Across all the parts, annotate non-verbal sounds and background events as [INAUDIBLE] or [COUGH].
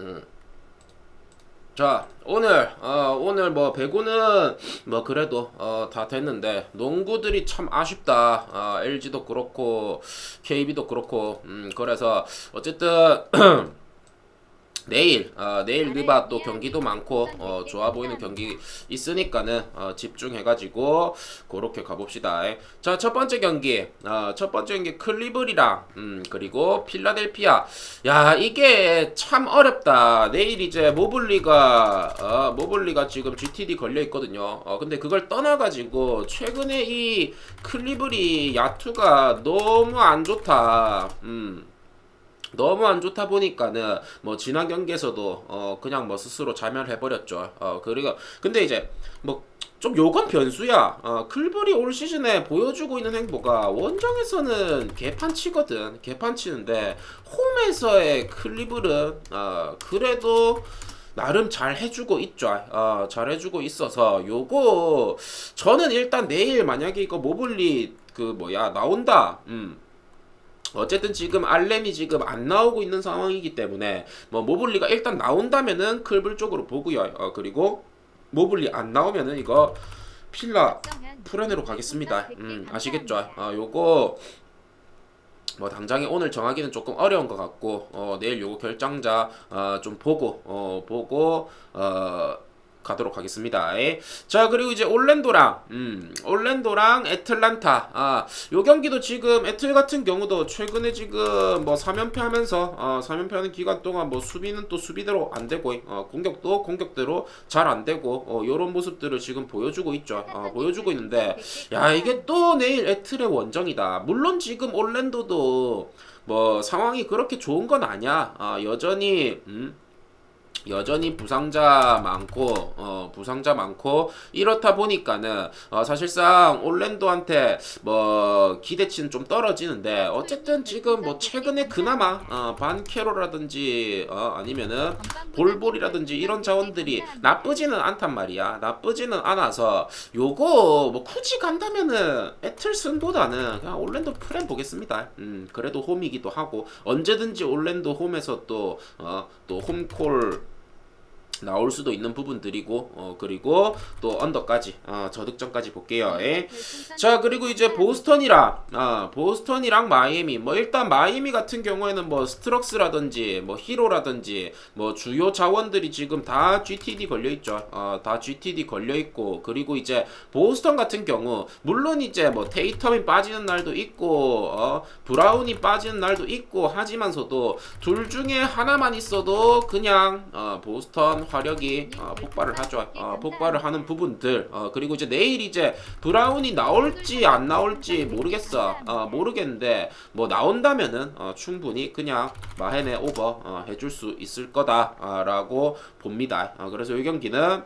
음. 자 오늘 어, 오늘 뭐 배구는 뭐 그래도 어, 다 됐는데 농구들이 참 아쉽다 어, LG도 그렇고 KB도 그렇고 음, 그래서 어쨌든 [CLEARS THROAT] 내일 어, 내일 느바 또 경기도 많고 어, 좋아 보이는 경기 있으니까는 어, 집중해가지고 그렇게 가봅시다. 자 첫 번째 경기 어, 첫 번째 경기 클리블이랑 음, 그리고 필라델피아 야 이게 참 어렵다. 내일 이제 모블리가 어, 모블리가 지금 GTD 걸려 있거든요. 어, 근데 그걸 떠나가지고 최근에 이 클리블이 야투가 너무 안 좋다. 음. 너무 안 좋다 보니까는 뭐 지난 경기에서도 어 그냥 뭐 스스로 자멸해 버렸죠. 어 그리고 근데 이제 뭐 좀 요건 변수야. 어 클블이 올 시즌에 보여주고 있는 행보가 원정에서는 개판 치거든. 개판 치는데 홈에서의 클리블은 어 그래도 나름 잘 해주고 있죠. 어, 잘 해주고 있어서 요거 저는 일단 내일 만약에 이거 모블리 그 뭐야 나온다. 음. 어쨌든 지금 알렌이 지금 안 나오고 있는 상황이기 때문에 뭐 모블리가 일단 나온다면은 클블 쪽으로 보고요. 어, 그리고 모블리 안 나오면은 이거 필라 프렌으로 가겠습니다. 음, 아시겠죠? 아, 요거 뭐 당장에 오늘 정하기는 조금 어려운 것 같고 어, 내일 요거 결정자 어, 좀 보고 어, 보고 어, 가도록 하겠습니다. 예. 자 그리고 이제 올랜도랑 음, 올랜도랑 애틀란타 아, 요 경기도 지금 애틀 같은 경우도 최근에 지금 뭐 3연패 하면서 어, 3연패 하는 기간 동안 뭐 수비는 또 수비대로 안 되고 어, 공격도 공격대로 잘 안 되고 어, 요런 모습들을 지금 보여주고 있죠. 어, 보여주고 있는데 야 이게 또 내일 애틀의 원정이다. 물론 지금 올랜도도 뭐 상황이 그렇게 좋은 건 아니야. 아, 여전히 음, 여전히 부상자 많고 어 부상자 많고 이렇다 보니까는 어 사실상 올랜도한테 뭐 기대치는 좀 떨어지는데 어쨌든 지금 뭐 최근에 그나마 어 반캐로라든지 어 아니면은 볼볼이라든지 이런 자원들이 나쁘지는 않단 말이야. 나쁘지는 않아서 요거 뭐 굳이 간다면은 애틀슨보다는 그냥 올랜도 프렌 보겠습니다. 음 그래도 홈이기도 하고 언제든지 올랜도 홈에서 또어또 홈콜 나올 수도 있는 부분들이고 어 그리고 또 언더까지 어 저득점까지 볼게요. 예. 자 그리고 이제 보스턴이랑 아 보스턴이랑 마이애미 뭐 일단 마이애미 같은 경우에는 뭐 스트럭스라든지 뭐 히로라든지 뭐 주요 자원들이 지금 다 GTD 걸려 있죠. 어 다 GTD 걸려 있고 그리고 이제 보스턴 같은 경우 물론 이제 뭐 테이텀이 빠지는 날도 있고 어 브라운이 빠지는 날도 있고 하지만서도 둘 중에 하나만 있어도 그냥 어 보스턴 화력이 어, 폭발을 하죠. 어, 폭발을 하는 부분들 어, 그리고 이제 내일 이제 브라운이 나올지 안 나올지 모르겠어. 어, 모르겠는데 뭐 나온다면은 어, 충분히 그냥 마헨의 오버 어, 해줄 수 있을 거다라고 봅니다. 어, 그래서 이 경기는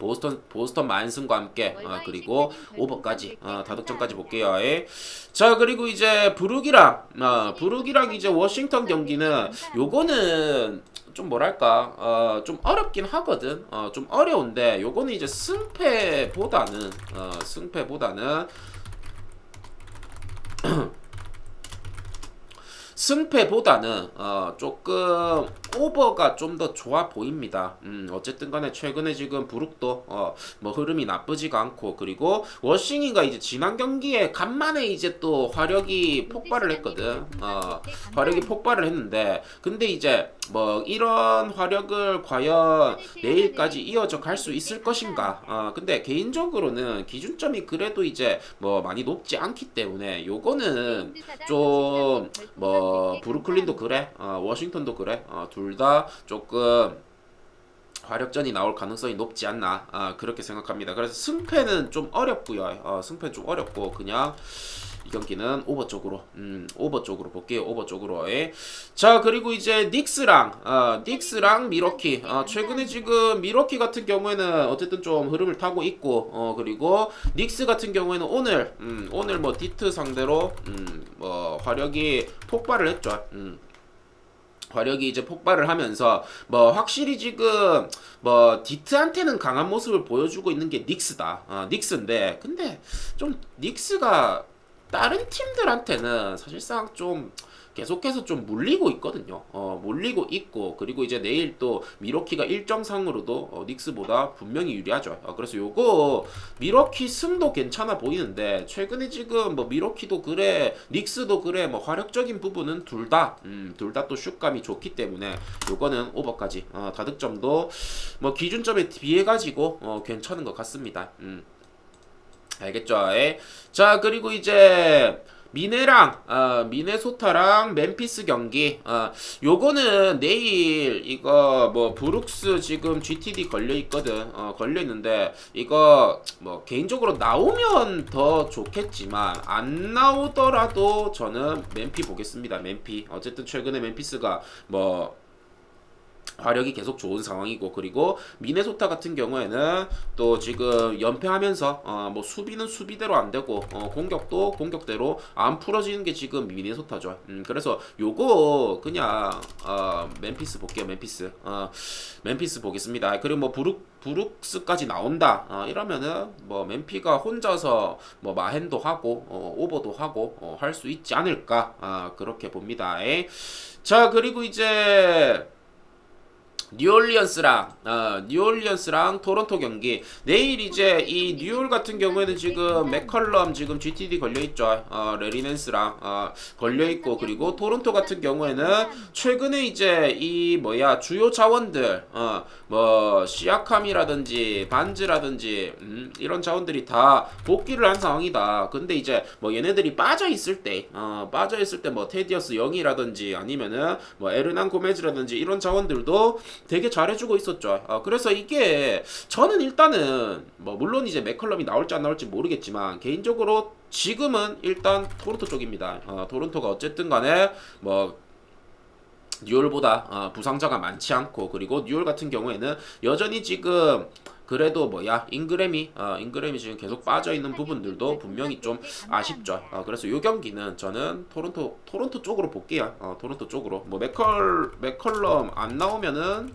보스턴 보스턴 만승과 함께 어, 그리고 오버까지 어, 다득점까지 볼게요. 예. 자 그리고 이제 브룩이랑 어, 브룩이랑 이제 워싱턴 경기는 요거는 좀 뭐랄까 어, 좀 어렵긴 하거든. 어, 좀 어려운데 요거는 이제 승패보다는 어, 승패보다는 승패보다는 어, 조금 오버가 좀 더 좋아 보입니다. 음, 어쨌든 간에 최근에 지금 브룩도 어, 뭐 흐름이 나쁘지가 않고 그리고 워싱이가 이제 지난 경기에 간만에 이제 또 화력이 폭발을 했거든. 어, 화력이 폭발을 했는데 근데 이제 뭐 이런 화력을 과연 내일까지 이어져 갈 수 있을 것인가? 어, 근데 개인적으로는 기준점이 그래도 이제 뭐 많이 높지 않기 때문에 요거는 좀 뭐 브루클린도 그래, 어, 워싱턴도 그래, 어, 둘 다 조금 화력전이 나올 가능성이 높지 않나 아, 그렇게 생각합니다. 그래서 승패는 좀 어렵고요. 어, 승패 좀 어렵고 그냥 이 경기는 오버 쪽으로 음, 오버 쪽으로 볼게요. 오버 쪽으로. 예. 자 그리고 이제 닉스랑 어, 닉스랑 미러키 어, 최근에 지금 미러키 같은 경우에는 어쨌든 좀 흐름을 타고 있고 어, 그리고 닉스 같은 경우에는 오늘 음, 오늘 뭐 디트 상대로 음, 뭐 화력이 폭발을 했죠. 음. 화력이 이제 폭발을 하면서 뭐 확실히 지금 뭐 디트한테는 강한 모습을 보여주고 있는 게 닉스다. 어, 닉스인데 근데 좀 닉스가 다른 팀들한테는 사실상 좀 계속해서 좀 물리고 있거든요. 어, 물리고 있고 그리고 이제 내일 또 미러키가 일정상으로도 어, 닉스보다 분명히 유리하죠. 어, 그래서 요거 미러키 승도 괜찮아 보이는데 최근에 지금 뭐 미러키도 그래 닉스도 그래 뭐 화력적인 부분은 둘다 음, 둘다 또 슛감이 좋기 때문에 요거는 오버까지 어, 다득점도 뭐 기준점에 비해 가지고 어, 괜찮은 것 같습니다. 음. 알겠죠? 예. 자 그리고 이제 미네랑 어, 미네소타랑 멤피스 경기 어, 요거는 내일 이거 뭐 브룩스 지금 GTD 걸려 있거든 어, 걸려 있는데 이거 뭐 개인적으로 나오면 더 좋겠지만 안 나오더라도 저는 멤피 보겠습니다 멤피 어쨌든 최근에 멤피스가 뭐 화력이 계속 좋은 상황이고 그리고 미네소타 같은 경우에는 또 지금 연패하면서 어 뭐 수비는 수비대로 안 되고 어 공격도 공격대로 안 풀어지는 게 지금 미네소타죠. 음 그래서 요거 그냥 어 멤피스 볼게요. 멤피스. 어 멤피스 보겠습니다. 그리고 뭐 부룩 부룩스까지 나온다. 어 이러면은 뭐 멤피가 혼자서 뭐 마헨도 하고 어 오버도 하고 어 할 수 있지 않을까? 아 그렇게 봅니다. 에. 자 그리고 이제 뉴올리언스랑 어, 뉴올리언스랑 토론토 경기. 내일 이제 이 뉴올 같은 경우에는 지금 맥컬럼 지금 GTD 걸려 있죠. 어, 레리넨스랑 어, 걸려 있고 그리고 토론토 같은 경우에는 최근에 이제 이 뭐야 주요 자원들 어, 뭐 시아캄이라든지 반즈라든지 음, 이런 자원들이 다 복귀를 한 상황이다. 근데 이제 뭐 얘네들이 빠져 있을 때 어, 빠져 있을 때 뭐 테디어스 영이라든지 아니면은 뭐 에르난 고메즈라든지 이런 자원들도 되게 잘해주고 있었죠. 어, 그래서 이게 저는 일단은 뭐 물론 이제 맥컬럼이 나올지 안 나올지 모르겠지만 개인적으로 지금은 일단 토론토 쪽입니다. 어, 토론토가 어쨌든 간에 뭐 뉴올보다 어, 부상자가 많지 않고 그리고 뉴올 같은 경우에는 여전히 지금 그래도 뭐야 잉그램이 어, 잉그램이 지금 계속 빠져 있는 부분들도 분명히 좀 아쉽죠. 어, 그래서 이 경기는 저는 토론토 토론토 쪽으로 볼게요. 어, 토론토 쪽으로 뭐 맥컬 맥컬럼 안 나오면은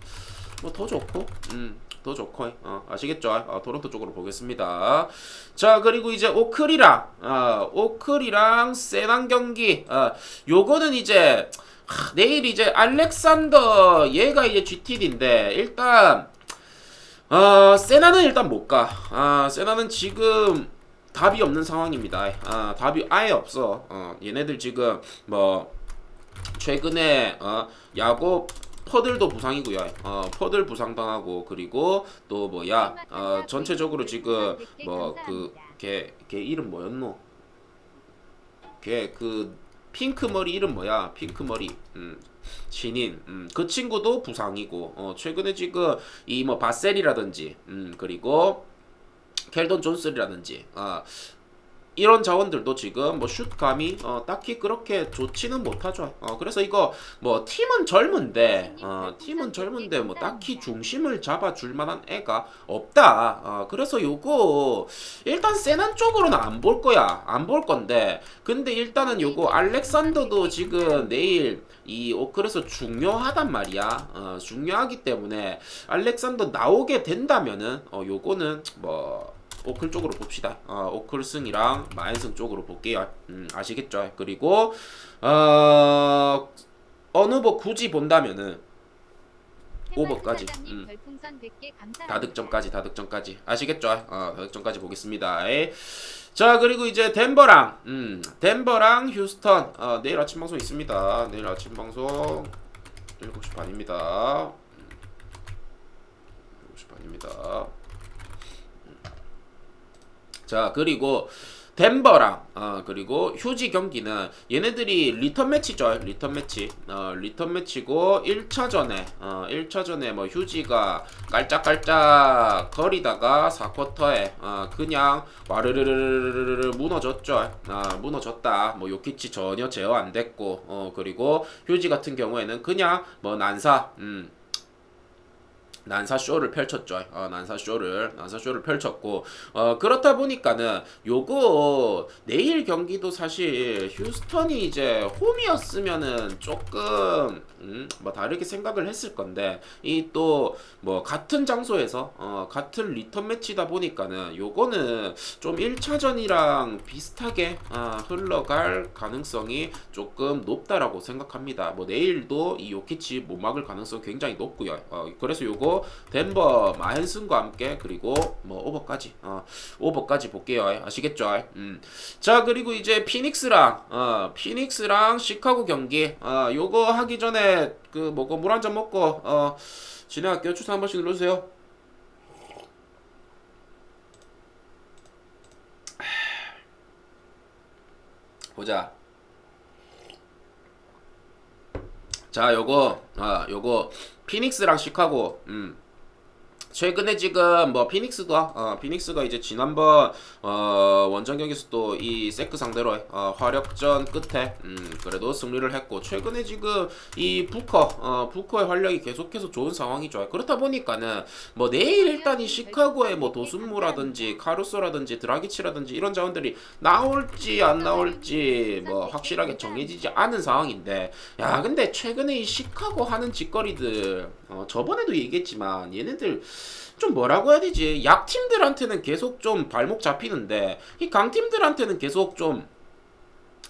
뭐 더 좋고 음. 더 좋고 어, 아시겠죠? 어, 토론토 쪽으로 보겠습니다. 자 그리고 이제 오클이랑 어, 오클이랑 세난 경기 어, 요거는 이제 하, 내일 이제 알렉산더 얘가 이제 GTD인데 일단 아, 세나는 일단 못 가. 아, 세나는 지금 답이 없는 상황입니다. 아, 답이 아예 없어. 어, 얘네들 지금 뭐 최근에 어, 야구 퍼들도 부상이고요. 어, 퍼들 부상당하고 그리고 또 뭐야 어, 전체적으로 지금 뭐 그 걔 걔 이름 뭐였노? 걔그 핑크 머리 이름 뭐야? 핑크 머리. 음. 신인 음, 그 친구도 부상이고 어, 최근에 지금 이 뭐 바셀이라든지 음, 그리고 켈던 존슨이라든지 어, 이런 자원들도 지금 뭐 슛감이 어, 딱히 그렇게 좋지는 못하죠. 어, 그래서 이거 뭐 팀은 젊은데 어, 팀은 젊은데 뭐 딱히 중심을 잡아줄 만한 애가 없다. 어, 그래서 요거 일단 세난 쪽으로는 안 볼 거야. 안 볼 건데 근데 일단은 요거 알렉산더도 지금 내일 이 오클에서 중요하단 말이야. 어, 중요하기 때문에 알렉산더 나오게 된다면은 어, 요거는 뭐 오클 쪽으로 봅시다. 어, 오클 승이랑 마인승 쪽으로 볼게요. 음, 아시겠죠? 그리고 어, 어느 뭐 굳이 본다면은 오버까지. 음. 다득점까지 다득점까지 아시겠죠? 어, 다득점까지 보겠습니다. 에. 자 그리고 이제 덴버랑 음, 덴버랑 휴스턴 어, 내일 아침 방송 있습니다. 내일 아침 방송 7시 반입니다. 음, 7시 반입니다. 자 그리고 덴버랑 어 그리고 휴지 경기는 얘네들이 리턴 매치죠 리턴 매치. 어 리턴 매치고 1차전에 어 1차전에 뭐 휴지가 깔짝깔짝 거리다가 4쿼터에 어 그냥 와르르르르르 무너졌죠. 아 무너졌다. 뭐 요키치 전혀 제어 안 됐고 어 그리고 휴지 같은 경우에는 그냥 뭐 난사 음 난사 쇼를 펼쳤죠. 어, 난사 쇼를 난사 쇼를 펼쳤고 어, 그렇다 보니까는 요거 내일 경기도 사실 휴스턴이 이제 홈이었으면은 조금 음, 뭐 다르게 생각을 했을 건데 이 또 뭐 같은 장소에서 어, 같은 리턴 매치다 보니까는 요거는 좀 1차전이랑 비슷하게 아, 흘러갈 가능성이 조금 높다라고 생각합니다. 뭐 내일도 이 요키치 못 막을 가능성 굉장히 높고요. 어, 그래서 요거 덴버 마헨슨과 함께 그리고 뭐 오버까지 어, 오버까지 볼게요. 아시겠죠? 음. 자 그리고 이제 피닉스랑 어, 피닉스랑 시카고 경기 어, 요거 하기 전에 그 뭐고 물 한 잔 먹고 어, 진행할게요. 추천 한 번씩 눌러주세요. 보자. 자, 요거, 아, 요거, 피닉스랑 시카고, 음. 최근에 지금 뭐 피닉스가 어, 피닉스가 이제 지난번 어, 원정 경기에서 또 이 세크 상대로 어, 화력전 끝에 음, 그래도 승리를 했고 최근에 지금 이 부커 어, 부커의 활력이 계속해서 좋은 상황이죠. 그렇다 보니까는 뭐 내일 일단 이 시카고의 뭐 도순무라든지 카루소라든지 드라기치라든지 이런 자원들이 나올지 안 나올지 뭐 확실하게 정해지지 않은 상황인데 야 근데 최근에 이 시카고 하는 짓거리들 어, 저번에도 얘기했지만 얘네들 좀 뭐라고 해야 되지? 약팀들한테는 계속 좀 발목 잡히는데 이 강팀들한테는 계속 좀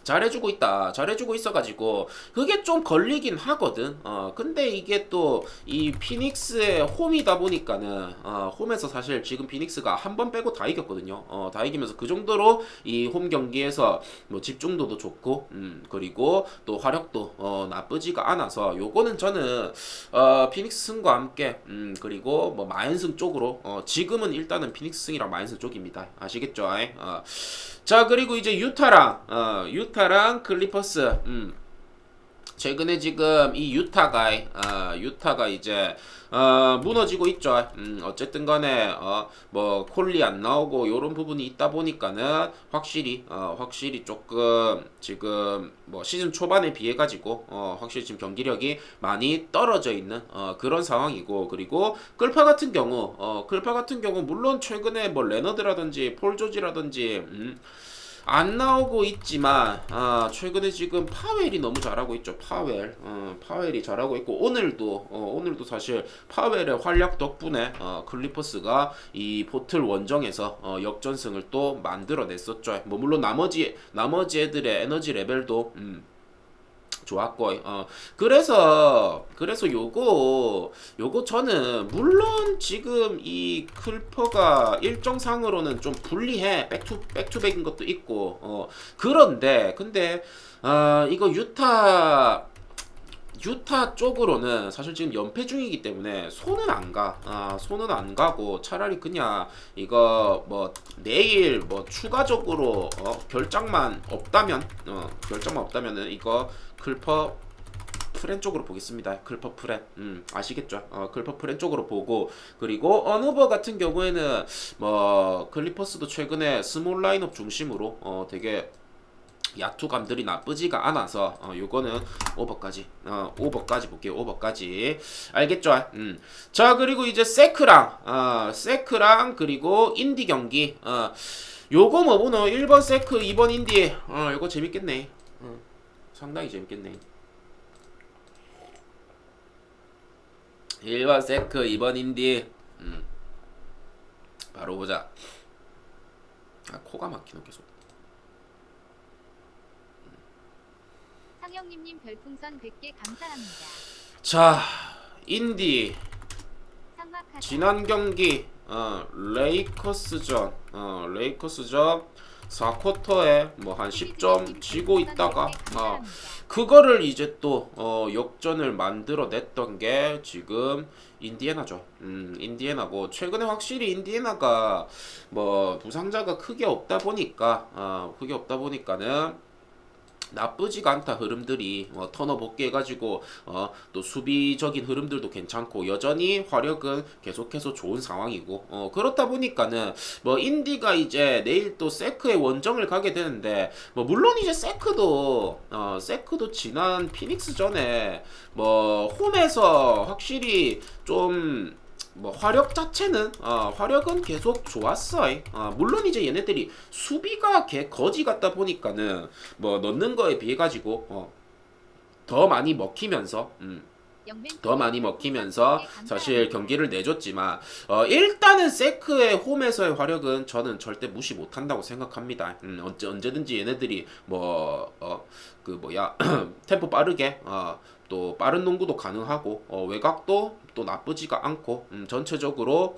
잘해주고 있다. 잘해주고 있어가지고 그게 좀 걸리긴 하거든. 어 근데 이게 또 이 피닉스의 홈이다 보니까는 어 홈에서 사실 지금 피닉스가 한 번 빼고 다 이겼거든요. 어 다 이기면서 그 정도로 이 홈 경기에서 뭐 집중도도 좋고 음 그리고 또 화력도 어 나쁘지가 않아서 요거는 저는 어 피닉스 승과 함께 음 그리고 뭐 마인승 쪽으로 어 지금은 일단은 피닉스 승이랑 마인승 쪽입니다. 아시겠죠? 어. 자 그리고 이제 유타랑 어, 유타랑 클리퍼스 음. 최근에 지금 이 유타가 어, 유타가 이제 어, 무너지고 있죠. 음, 어쨌든 간에 어, 뭐 콜리 안 나오고 요런 부분이 있다 보니까는 확실히 어, 확실히 조금 지금 뭐 시즌 초반에 비해 가지고 어, 확실히 지금 경기력이 많이 떨어져 있는 어, 그런 상황이고 그리고 끌파 같은 경우 어, 끌파 같은 경우 물론 최근에 뭐 레너드라든지 폴 조지라든지 음, 안 나오고 있지만 아, 최근에 지금 파웰이 너무 잘하고 있죠. 파웰, 어, 파웰이 잘하고 있고 오늘도 어, 오늘도 사실 파웰의 활약 덕분에 어, 클리퍼스가 이 포틀 원정에서 어, 역전승을 또 만들어냈었죠. 뭐 물론 나머지 나머지 애들의 에너지 레벨도 음, 좋았고 어 그래서 그래서 요거 요거 저는 물론 지금 이 클퍼가 일정상으로는 좀 불리해. 백투 백투백인 것도 있고 어 그런데 근데 아 이거 유타 유타 쪽으로는 사실 지금 연패 중이기 때문에 손은 안 가. 아, 손은 안 가고 차라리 그냥 이거 뭐 내일 뭐 추가적으로 어, 결장만 없다면 어, 결장만 없다면은 이거 클퍼 프렌 쪽으로 보겠습니다. 클퍼 프렌. 음, 아시겠죠? 어, 클퍼 프렌 쪽으로 보고 그리고 언어버 같은 경우에는 뭐 클리퍼스도 최근에 스몰 라인업 중심으로 어, 되게 야투감들이 나쁘지가 않아서 어 요거는 오버까지 어 오버까지 볼게요 오버까지. 알겠죠? 음. 자 그리고 이제 세크랑 어 세크랑 그리고 인디 경기 어 요거 뭐 보노? 1번 세크 2번 인디. 어 요거 재밌겠네. 어, 상당히 재밌겠네. 1번 세크 2번 인디. 음. 바로 보자. 아 코가 막히노 계속 상영님님 별풍선 100개 감사합니다. 자 인디 상막하다. 지난 경기 어, 레이커스전 어, 레이커스전 4쿼터에 뭐 한 10점 지고 있다가 어, 그거를 이제 또 어, 역전을 만들어냈던 게 지금 인디애나죠. 음, 인디애나고 최근에 확실히 인디애나가 뭐 부상자가 크게 없다 보니까 어, 크게 없다 보니까는 나쁘지가 않다 흐름들이. 어, 턴어 복귀해가지고 어, 또 수비적인 흐름들도 괜찮고 여전히 화력은 계속해서 좋은 상황이고 어, 그렇다 보니까는 뭐 인디가 이제 내일 또 세크의 원정을 가게 되는데 뭐 물론 이제 세크도 어, 세크도 지난 피닉스 전에 뭐 홈에서 확실히 좀 뭐 화력 자체는 어, 화력은 계속 좋았어. 어, 물론 이제 얘네들이 수비가 개 거지 같다 보니까는 뭐 넣는 거에 비해 가지고 어, 더 많이 먹히면서 음, 더 많이 먹히면서 사실. 경기를 내줬지만 어, 일단은 세크의 홈에서의 화력은 저는 절대 무시 못한다고 생각합니다. 음, 언제 언제든지 얘네들이 뭐 어 그 뭐야 [CLEARS THROAT] 템포 빠르게 어, 또 빠른 농구도 가능하고 어, 외곽도 또 나쁘지가 않고 음, 전체적으로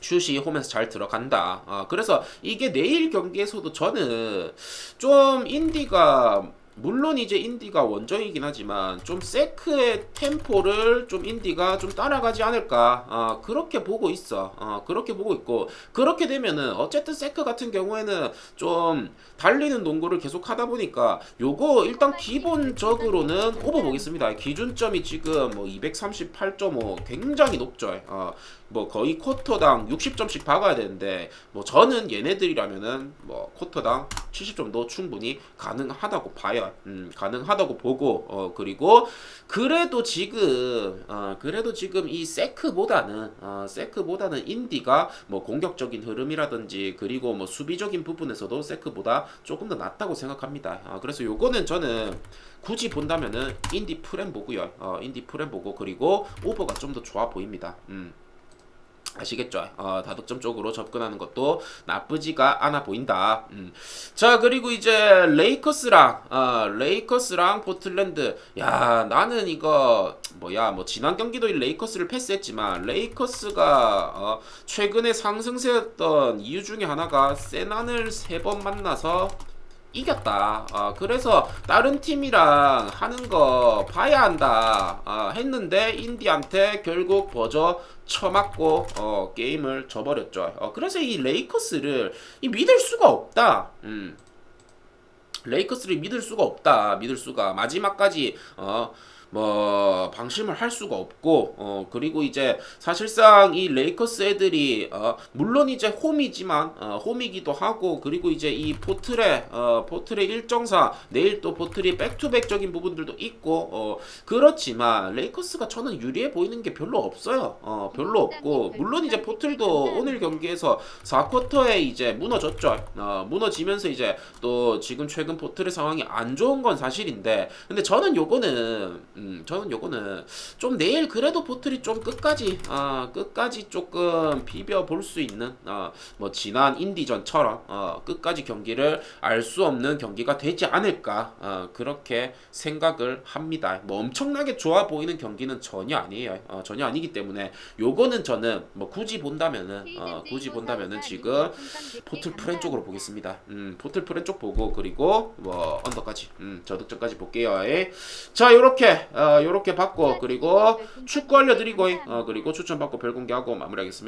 슛이 홈에서 잘 들어간다. 아, 그래서 이게 내일 경기에서도 저는 좀 인디가 물론 이제 인디가 원정이긴 하지만 좀 세크의 템포를 좀 인디가 좀 따라가지 않을까. 아, 그렇게 보고 있어. 아, 그렇게 보고 있고. 그렇게 되면은 어쨌든 세크 같은 경우에는 좀 달리는 농구를 계속 하다 보니까 요거 일단 기본적으로는 오버 보겠습니다. 기준점이 지금 뭐 238.5 굉장히 높죠. 어, 뭐 거의 쿼터당 60점씩 박아야 되는데 뭐 저는 얘네들이라면은 뭐 쿼터당 70점도 충분히 가능하다고 봐요. 음, 가능하다고 보고 어 그리고 그래도 지금 어 그래도 지금 이 세크보다는 어 세크보다는 인디가 뭐 공격적인 흐름이라든지 그리고 뭐 수비적인 부분에서도 세크보다 조금 더 낫다고 생각합니다. 아 그래서 요거는 저는 굳이 본다면은 인디 프렘 보고요. 어 인디 프렘 보고 그리고 오버가 좀 더 좋아 보입니다. 음. 아시겠죠? 어, 다득점 쪽으로 접근하는 것도 나쁘지가 않아 보인다. 음. 자 그리고 이제 레이커스랑 어, 레이커스랑 포틀랜드. 야 나는 이거 뭐야 뭐 지난 경기도 이 레이커스를 패스했지만 레이커스가 어, 최근에 상승세였던 이유 중에 하나가 세난을 세 번 만나서 이겼다. 아, 그래서 다른 팀이랑 하는 거 봐야 한다. 아, 했는데 인디한테 결국 버저 쳐맞고 어, 게임을 져버렸죠. 어, 그래서 이 레이커스를 이 믿을 수가 없다. 음. 레이커스를 믿을 수가 없다. 믿을 수가 마지막까지 어. 뭐 방심을 할 수가 없고 어 그리고 이제 사실상 이 레이커스 애들이 어 물론 이제 홈이지만 어 홈이기도 하고 그리고 이제 이 포틀의 어 포틀의 일정상 내일 또 포틀이 백투백적인 부분들도 있고 어 그렇지만 레이커스가 저는 유리해 보이는 게 별로 없어요. 어 별로 없고 물론 이제 포틀도 오늘 경기에서 4쿼터에 이제 무너졌죠. 어 무너지면서 이제 또 지금 최근 포틀의 상황이 안 좋은 건 사실인데 근데 저는 요거는 음 저는 요거는 좀 내일 그래도 포틀이 좀 끝까지 아 끝까지 조금 비벼 볼 수 있는 아뭐 지난 인디전처럼 어 끝까지 경기를 알 수 없는 경기가 되지 않을까 어 그렇게 생각을 합니다 뭐 엄청나게 좋아 보이는 경기는 전혀 아니에요 어 전혀 아니기 때문에 요거는 저는 뭐 굳이 본다면은 어 굳이 본다면은 지금 포틀 프렌 쪽으로 보겠습니다. 음, 포틀 프렌 쪽 보고 그리고 뭐 언더까지, 음, 저득점까지 볼게요. 예. 자, 요렇게 어, 요렇게 받고 그리고 축구 알려드리고 어, 그리고 추천 받고 별 공개하고 마무리하겠습니다.